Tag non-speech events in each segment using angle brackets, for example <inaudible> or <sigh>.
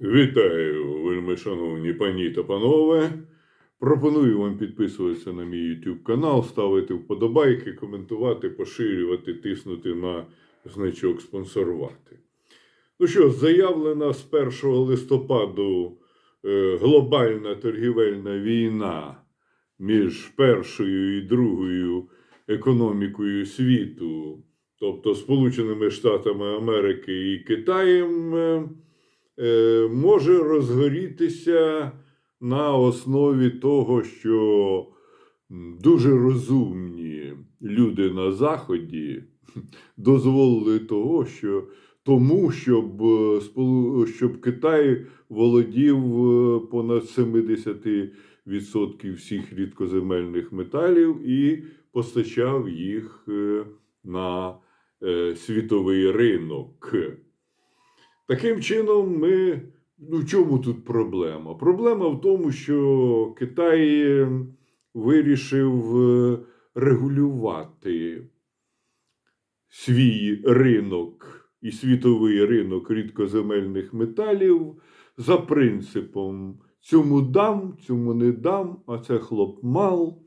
Вітаю, вельми шановні пані та панове. Пропоную вам підписуватися на мій YouTube канал, ставити вподобайки, коментувати, поширювати, тиснути на значок спонсорувати. Ну що, заявлена з 1 листопаду е, глобальна торгівельна війна між першою і другою економікою світу, тобто Сполученими Штатами Америки і Китаєм. Е, може розгорітися на основі того, що дуже розумні люди на Заході дозволили того, що тому, щоб, е, щоб Китай володів е, понад 70% всіх рідкоземельних металів і постачав їх на світовий ринок. Таким чином, ми. Ну, в чому тут проблема? Проблема в тому, що Китай е, вирішив е, регулювати свій ринок і світовий ринок рідкоземельних металів за принципом цьому дам, цьому не дам, а це хлоп мал,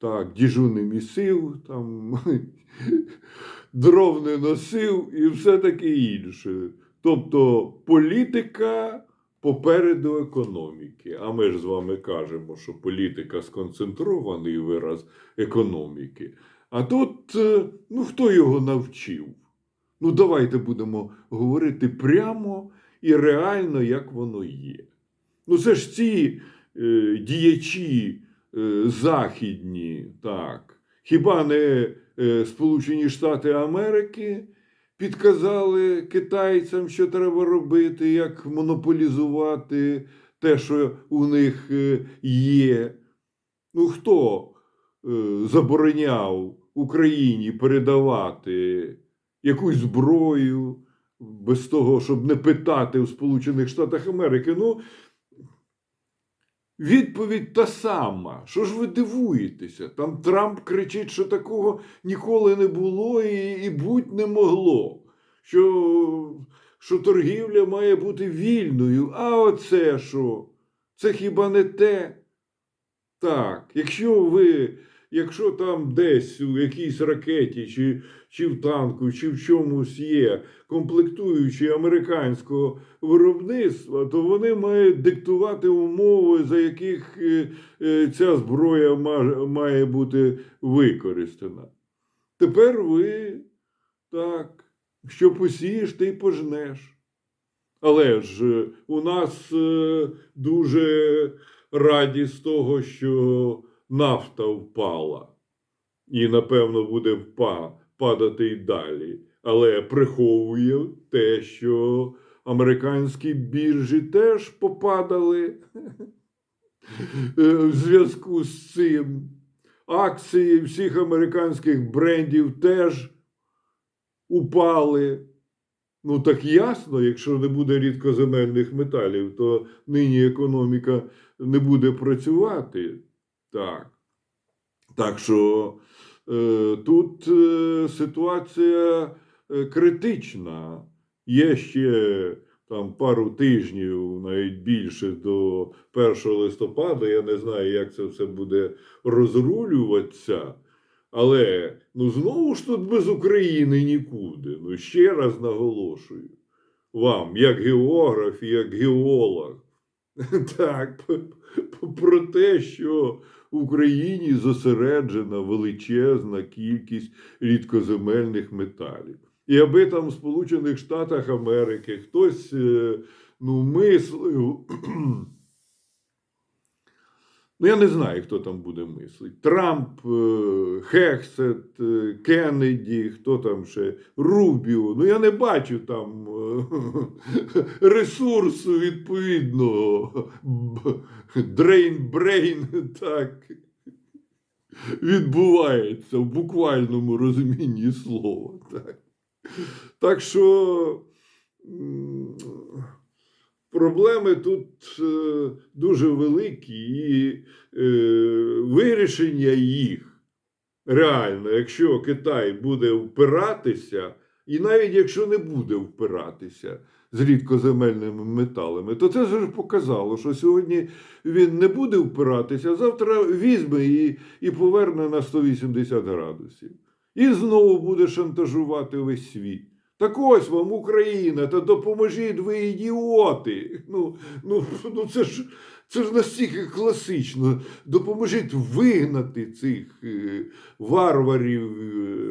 так, діжу не місив, там, <laughs> дров не носив і все таке інше. Тобто політика попереду економіки. А ми ж з вами кажемо, що політика сконцентрований вираз економіки. А тут, е, ну хто його навчив? Ну, давайте будемо говорити прямо і реально, як воно є. Ну, це ж ці е, діячі е, західні, так, хіба не е, Сполучені Штати Америки підказали китайцям, що треба робити, як монополізувати те, що у них е, є. Ну, хто е, забороняв Україні передавати якусь зброю без того, щоб не питати у Сполучених Штатах Америки? Ну, Відповідь та сама. Що ж ви дивуєтеся? Там Трамп кричить, що такого ніколи не було і, і будь не могло. Що, що торгівля має бути вільною. А оце що? Це хіба не те? Так, якщо ви, якщо там десь у якійсь ракеті, чи, чи в танку, чи в чомусь є комплектуючі американського виробництва, то вони мають диктувати умови, за яких е, е, ця зброя має бути використана. Тепер ви так, що посієш, ти й пожнеш. Але ж е, у нас дуже раді з того, що нафта впала, і, напевно, буде падати й далі. Але приховує те, що американські біржі теж попадали е, в зв'язку з цим. Акції всіх американських брендів теж упали. Ну, так ясно, якщо не буде рідкоземельних металів, то нині економіка не буде працювати. Так. Так що е, тут е, ситуація е, критична. Є ще там пару тижнів, навіть більше до 1 листопада. Я не знаю, як це все буде розрулюватися. Але ну знову ж тут без України нікуди. Ну ще раз наголошую вам, як географ, як геолог, <laughs> так, про те, що в Україні зосереджена величезна кількість рідкоземельних металів. І аби там в Сполучених Штатах Америки хтось е, ну, мислив. <clears throat> Ну, я не знаю, хто там буде мислити. Трамп, е, Хексет, е, Кеннеді, хто там ще, Рубіо. Ну, я не бачу там <laughs> ресурсу відповідного. Дрейн Брейн так відбувається в буквальному розумінні слова. Так, так що. Проблеми тут е, дуже великі, і е, вирішення їх реально, якщо Китай буде впиратися, і навіть якщо не буде впиратися, з рідкоземельними металами, то це ж показало, що сьогодні він не буде впиратися, а завтра візьме і, і поверне на 180 градусів. І знову буде шантажувати весь світ. Так ось вам Україна, та допоможіть ви ідіоти. Ну, ну, ну це ж це ж настільки класично. Допоможіть вигнати цих е, варварів, е,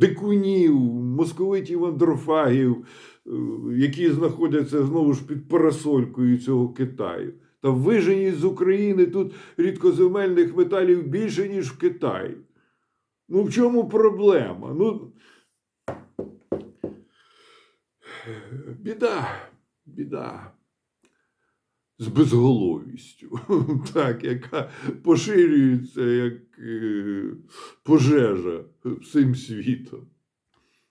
дикунів, московитів андрофагів, е, які знаходяться знову ж під парасолькою цього Китаю. Та виженіть з України тут рідкоземельних металів більше, ніж в Китаї. Ну в чому проблема? Ну, біда, біда з безголовістю, <laughs> так, яка поширюється як е, пожежа всім світом.